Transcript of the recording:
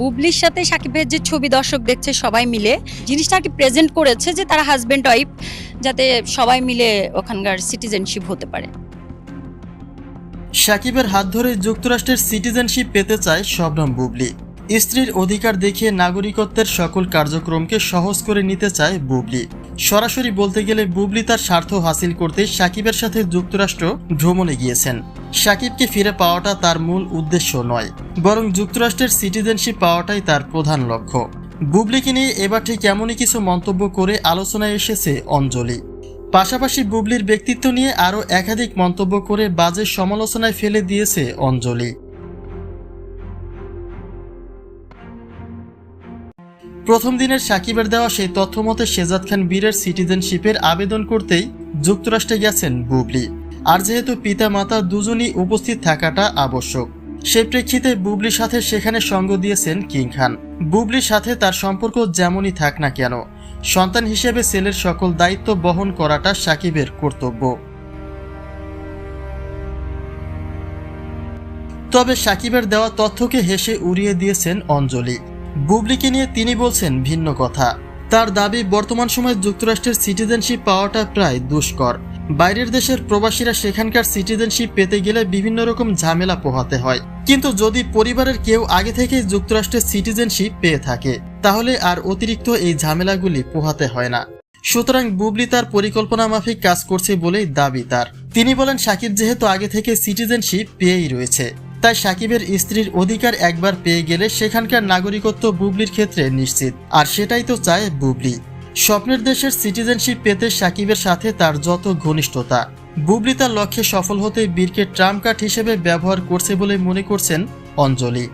বুবলির সাথে সাকিবের যে ছবি দর্শক দেখছে সবাই মিলে, জিনিসটা আর কি প্রেজেন্ট করেছে যে তারা হাজব্যান্ড ওয়াইফ যাতে সবাই মিলে ওখানকার সিটিজেনশিপ হতে পারে। সাকিবের হাত ধরে যুক্তরাষ্ট্রের সিটিজেনশিপ পেতে চায় শবনম বুবলি। স্ত্রীর অধিকার দেখিয়ে নাগরিকত্বের সকল কার্যক্রমকে সহজ করে নিতে চায় বুবলি। সরাসরি বলতে গেলে বুবলি তার স্বার্থ হাসিল করতে সাকিবের সাথে যুক্তরাষ্ট্র ভ্রমণে গিয়েছেন। সাকিবকে ফিরে পাওয়াটা তার মূল উদ্দেশ্য নয়, বরং যুক্তরাষ্ট্রের সিটিজেনশিপ পাওয়াটাই তার প্রধান লক্ষ্য। বুবলিকে নিয়ে এবার ঠিক এমনই কিছু মন্তব্য করে আলোচনায় এসেছে অঞ্জলি। পাশাপাশি বুবলির ব্যক্তিত্ব নিয়ে আরও একাধিক মন্তব্য করে বাজে সমালোচনায় ফেলে দিয়েছে অঞ্জলি। প্রথম দিনের সাকিবের দেওয়া সেই তথ্য মতে শেজাদ খান বীরের সিটিজেনশিপের আবেদন করতেই যুক্তরাষ্ট্রে গেছেন বুবলি। আর যেহেতু পিতা মাতা দুজনই উপস্থিত থাকাটা আবশ্যক, সে প্রেক্ষিতে বুবলির সাথে সেখানে সঙ্গ দিয়েছেন কিং খান। বুবলির সাথে তার সম্পর্ক যেমনই থাক না কেন, সন্তান হিসেবে ছেলের সকল দায়িত্ব বহন করাটা সাকিবের কর্তব্য। তবে সাকিবের দেওয়া তথ্যকে হেসে উড়িয়ে দিয়েছেন অঞ্জলি। বুবলিকে নিয়ে তিনি বলছেন ভিন্ন কথা। তার দাবি বর্তমান সময়ে যুক্তরাষ্ট্রের সিটিজেনশিপ পাওয়াটা প্রায় দুষ্কর। বাইরের দেশের প্রবাসীরা সেখানকার সিটিজেনশিপ পেতে গেলে বিভিন্ন রকম ঝামেলা পোহাতে হয়। কিন্তু যদি পরিবারের কেউ আগে থেকে যুক্তরাষ্ট্রের সিটিজেনশিপ পেয়ে থাকে, তাহলে আর অতিরিক্ত এই ঝামেলাগুলি পোহাতে হয় না। সুতরাং বুবলি তার পরিকল্পনা মাফিক কাজ করছে বলেই দাবি তার। তিনি বলেন, সাকিব যেহেতু আগে থেকে সিটিজেনশিপ পেয়েই রয়েছে, তাই সাকিবের স্ত্রীর অধিকার একবার পেয়ে গেলে সেখানকার নাগরিকত্ব বুবলির ক্ষেত্রে নিশ্চিত। আর সেটাই তো চায় বুবলি। স্বপ্নের দেশের সিটিজেনশিপ পেতে সাকিবের সাথে তার যত ঘনিষ্ঠতা। বুবলি তার লক্ষ্যে সফল হতে বীরকে ট্রাম্প কার্ড হিসেবে ব্যবহার করছে বলে মনে করছেন অঞ্জলি।